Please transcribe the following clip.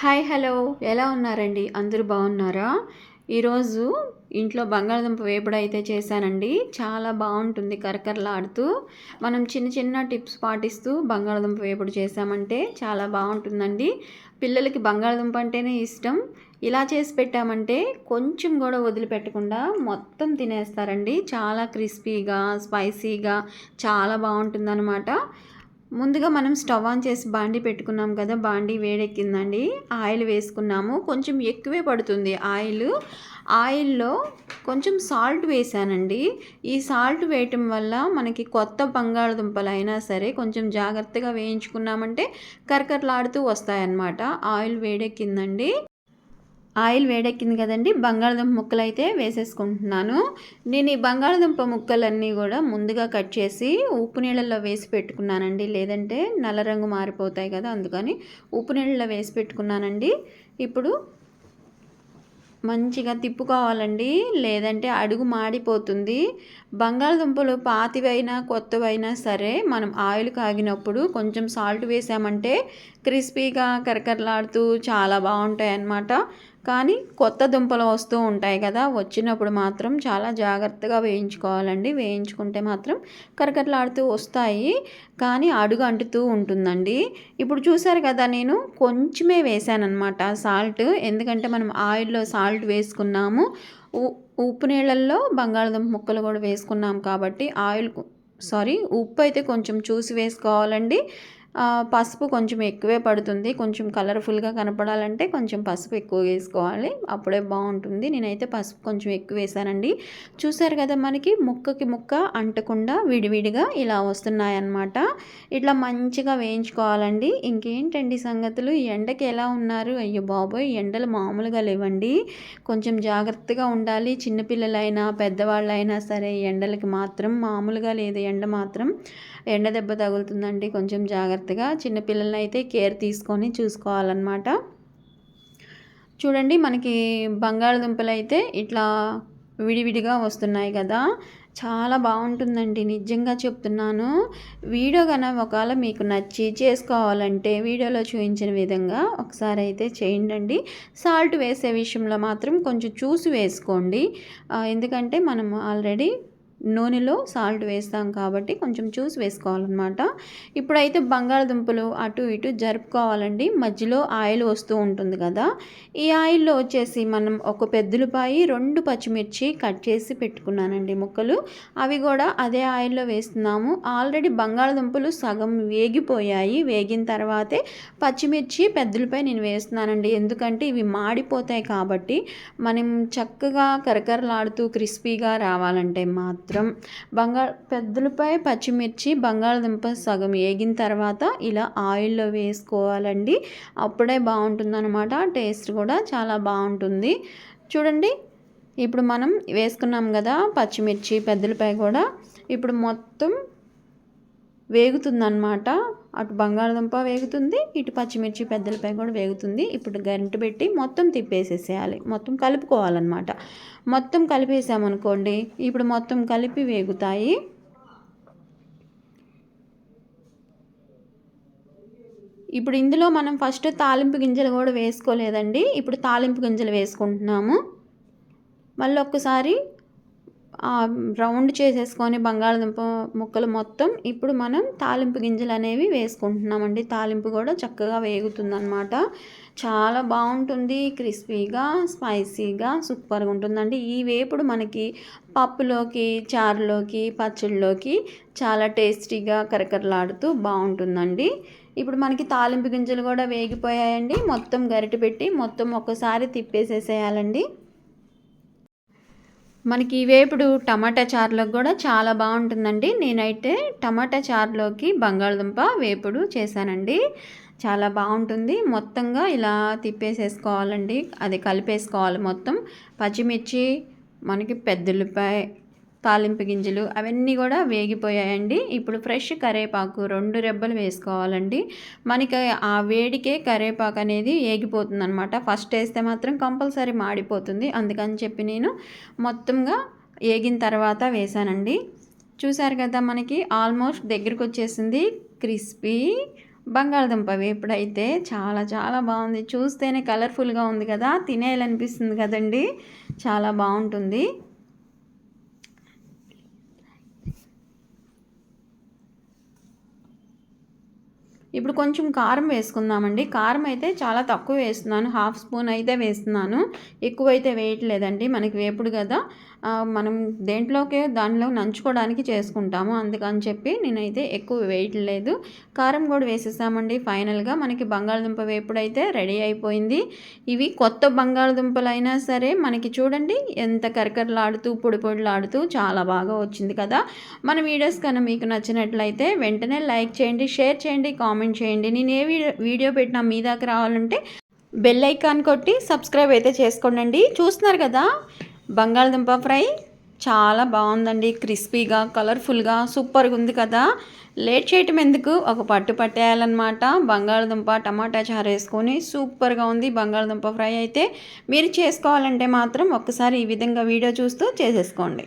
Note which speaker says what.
Speaker 1: Hi hello. ఎలా ఉన్నారండి? అందరూ బాగున్నారా? ఈరోజు ఇంట్లో బంగాళదుంప వేపుడు అయితే చేశానండి. చాలా బాగుంటుంది కరకరలాడుతూ. మనం చిన్న చిన్న టిప్స్ పాటిస్తూ బంగాళదుంప వేపుడు చేసామంటే చాలా బాగుంటుందండి. పిల్లలకి బంగాళదుంప అంటేనే ఇష్టం. ఇలా చేసి పెట్టామంటే కొంచెం కూడా వదిలిపెట్టకుండా మొత్తం తినేస్తారండి. చాలా క్రిస్పీగా స్పైసీగా చాలా బాగుంటుందన్నమాట. ముందుగా మనం స్టవ్ ఆన్ చేసి బాండీ పెట్టుకున్నాం కదా బాండీ వేడెక్కిందండి. ఆయిల్ వేసుకున్నాము. కొంచెం ఎక్కువే పడుతుంది ఆయిల్. ఆయిల్లో కొంచెం సాల్ట్ వేసానండి. ఈ సాల్ట్ వేయటం వల్ల మనకి కొత్త బంగాళదుంపలు అయినా సరే కొంచెం జాగ్రత్తగా వేయించుకున్నామంటే కరకరలాడుతూ వస్తాయన్నమాట. ఆయిల్ వేడెక్కిందండి. ఆయిల్ వేడెక్కింది కదండి బంగాళదుంప ముక్కలు అయితే వేసేసుకుంటున్నాను. నేను ఈ బంగాళదుంప ముక్కలన్నీ కూడా ముందుగా కట్ చేసి ఉప్పు నీళ్ళల్లో వేసి పెట్టుకున్నానండి. లేదంటే నల్ల రంగు మారిపోతాయి కదా అందుకని ఉప్పు నీళ్ళలో వేసి పెట్టుకున్నానండి. ఇప్పుడు మంచిగా తిప్పుకోవాలండి లేదంటే అడుగు మాడిపోతుంది. బంగాళదుంపలు పాతివైనా కొత్తవైనా సరే మనం ఆయిల్ కాగినప్పుడు కొంచెం సాల్ట్ వేసామంటే క్రిస్పీగా కరకరలాడుతూ చాలా బాగుంటాయి అన్నమాట కానీ కొత్త దుంపలు వస్తూ ఉంటాయి కదా వచ్చినప్పుడు మాత్రం చాలా జాగ్రత్తగా వేయించుకోవాలండి. వేయించుకుంటే మాత్రం కరకట్లాడుతూ వస్తాయి కానీ అడుగు అంటుతూ ఉంటుందండి. ఇప్పుడు చూసారు కదా నేను కొంచెమే వేసానమాట సాల్ట్. ఎందుకంటే మనం ఆయిల్లో సాల్ట్ వేసుకున్నాము. ఉప్పు నీళ్ళల్లో బంగాళదుంప ముక్కలు కూడా వేసుకున్నాం కాబట్టి ఆయిల్ సారీ ఉప్పు అయితే కొంచెం చూసి వేసుకోవాలండి. పసుపు కొంచెం ఎక్కువే పడుతుంది. కొంచెం కలర్ఫుల్గా కనపడాలంటే కొంచెం పసుపు ఎక్కువ వేసుకోవాలి. అప్పుడే బాగుంటుంది. నేనైతే పసుపు కొంచెం ఎక్కువ వేసానండి. చూసారు కదా మనకి ముక్కకి ముక్క అంటకుండా విడివిడిగా ఇలా వస్తున్నాయన్నమాట. ఇట్లా మంచిగా వేయించుకోవాలండి. ఇంకేంటండి సంగతులు? ఎండకి ఎలా ఉన్నారు? అయ్యో బాబోయ్! ఎండలు మామూలుగా లేవండి. కొంచెం జాగ్రత్తగా ఉండాలి. చిన్నపిల్లలైనా పెద్దవాళ్ళైనా సరే ఎండలకి మాత్రం మామూలుగా లేదు. ఎండ మాత్రం ఎండ దెబ్బ తగులుతుందండి. కొంచెం జాగ్రత్తగా చిన్నపిల్లల్ని అయితే కేర్ తీసుకొని చూసుకోవాలన్నమాట. చూడండి మనకి బంగాళదుంపలు అయితే ఇట్లా విడివిడిగా వస్తున్నాయి కదా. చాలా బాగుంటుందండి. నిజంగా చెప్తున్నాను. వీడియో కన్నా ఒకవేళ మీకు నచ్చి చేసుకోవాలంటే వీడియోలో చూపించిన విధంగా ఒకసారి అయితే చేయండి సాల్ట్ వేసే విషయంలో మాత్రం కొంచెం చూసి వేసుకోండి. ఎందుకంటే మనం ఆల్రెడీ నూనెలో సాల్ట్ వేస్తాం కాబట్టి కొంచెం చూసి వేసుకోవాలన్నమాట. ఇప్పుడైతే బంగాళదుంపలు అటు ఇటు జరుపుకోవాలండి. మధ్యలో ఆయిల్ వస్తూ ఉంటుంది కదా. ఈ ఆయిల్లో వచ్చేసి మనం ఒక పెద్దలపాయి రెండు పచ్చిమిర్చి కట్ చేసి పెట్టుకున్నానండి ముక్కలు. అవి కూడా అదే ఆయిల్లో వేస్తున్నాము. ఆల్రెడీ బంగాళదుంపలు సగం వేగిపోయాయి. వేగిన తర్వాతే పచ్చిమిర్చి పెద్దలపై నేను వేస్తున్నానండి. ఎందుకంటే ఇవి మాడిపోతాయి కాబట్టి మనం చక్కగా కరకరలాడుతూ క్రిస్పీగా రావాలంటే మాత్రం. మాత్రం బంగాళ పెద్దలపై పచ్చిమిర్చి బంగాళదుంప సగం వేగిన తర్వాత ఇలా ఆయిల్లో వేసుకోవాలండి. అప్పుడే బాగుంటుందన్నమాట. టేస్ట్ కూడా చాలా బాగుంటుంది. చూడండి ఇప్పుడు మనం వేసుకున్నాం కదా పచ్చిమిర్చి పెద్దలపై కూడా. ఇప్పుడు మొత్తం వేగుతుందన్నమాట. అటు బంగాళదుంప వేగుతుంది ఇటు పచ్చిమిర్చి పెద్దలపై కూడా వేగుతుంది. ఇప్పుడు గంట పెట్టి మొత్తం తిప్పేసేసేయాలి. మొత్తం కలుపుకోవాలన్నమాట. మొత్తం కలిపేసామనుకోండి ఇప్పుడు మొత్తం కలిపి వేగుతాయి. ఇప్పుడు ఇందులో మనం ఫస్ట్ తాలింపు గింజలు కూడా వేసుకోలేదండి. ఇప్పుడు తాలింపు గింజలు వేసుకుంటున్నాము. మళ్ళీ ఒక్కసారి రౌండ్ చేసేసుకొని బంగాళదుంప ముక్కలు మొత్తం ఇప్పుడు మనం తాలింపు గింజలు అనేవి వేసుకుంటున్నామండి. తాలింపు కూడా చక్కగా వేగుతుందనమాట చాలా బాగుంటుంది క్రిస్పీగా స్పైసీగా సూపర్గా ఉంటుందండి. ఈ వేపుడు మనకి పప్పులోకి చారులోకి పచ్చళ్ళలోకి చాలా టేస్టీగా కరకరలాడుతూ బాగుంటుందండి. ఇప్పుడు మనకి తాలింపు గింజలు కూడా వేగిపోయాయండి. మొత్తం గరిటె పెట్టి మొత్తం ఒక్కసారి తిప్పేసేసేయాలండి. మనకి వేపుడు టమాటా చారులోకి కూడా చాలా బాగుంటుందండి. నేనైతే టమాటా చారులోకి బంగాళదుంప వేపుడు చేశానండి. చాలా బాగుంటుంది. మొత్తంగా ఇలా తిప్పేసేసుకోవాలండి. అది కలిపేసుకోవాలి మొత్తం. పచ్చిమిర్చి మనకి పెద్దలపాయ తాలింపు గింజలు అవన్నీ కూడా వేగిపోయాయండి. ఇప్పుడు ఫ్రెష్ కరేపాకు రెండు రెబ్బలు వేసుకోవాలండి. మనకి ఆ వేడికే కరేపాకు అనేది వేగిపోతుందనమాట ఫస్ట్ వేస్తే మాత్రం కంపల్సరీ మాడిపోతుంది. అందుకని చెప్పి నేను మొత్తంగా ఏగిన తర్వాత వేసానండి చూసారు కదా మనకి ఆల్మోస్ట్ దగ్గరకు వచ్చేసింది క్రిస్పీ బంగాళదుంప వేపుడైతే చాలా చాలా బాగుంది. చూస్తేనే కలర్ఫుల్గా ఉంది కదా తినేయాలనిపిస్తుంది కదండి. చాలా బాగుంటుంది. ఇప్పుడు కొంచెం కారం వేసుకుందామండి. కారం అయితే చాలా తక్కువ వేస్తున్నాను. హాఫ్ స్పూన్ అయితే వేస్తున్నాను. ఎక్కువ అయితే వేయట్లేదండి. మనకి వేపుడు కదా. మనం దేంట్లోకే దానిలో నంచుకోవడానికి చేసుకుంటాము. అందుకని చెప్పి నేనైతే ఎక్కువ వేయట్లేదు కారం కూడా వేసేసామండి ఫైనల్గా. మనకి బంగాళదుంప వేపుడైతే రెడీ అయిపోయింది. ఇవి కొత్త బంగాళదుంపలు అయినా సరే మనకి చూడండి ఎంత కరకరలాడుతూ పొడి పొడిలాడుతూ చాలా బాగా వచ్చింది కదా. మన వీడియోస్ కన్నా మీకు నచ్చినట్లయితే వెంటనే లైక్ చేయండి షేర్ చేయండి కామెంట్ చేయండి. నేను ఏ వీడియో పెట్టినా మీ దాకా రావాలంటే బెల్ ఐకాన్ కొట్టి సబ్స్క్రైబ్ అయితే చేసుకోండి చూస్తున్నారు కదా? బంగాళదుంప ఫ్రై చాలా బాగుందండి క్రిస్పీగా కలర్ఫుల్గా సూపర్గా ఉంది కదా. లేట్ చేయటం ఎందుకు? ఒక పట్టు పట్టేయాలన్నమాట. బంగాళదుంప టమాటా చారు వేసుకొని సూపర్గా ఉంది బంగాళదుంప ఫ్రై అయితే. మీరు చేసుకోవాలంటే మాత్రం ఒక్కసారి ఈ విధంగా వీడియో చూస్తూ చేసేసుకోండి.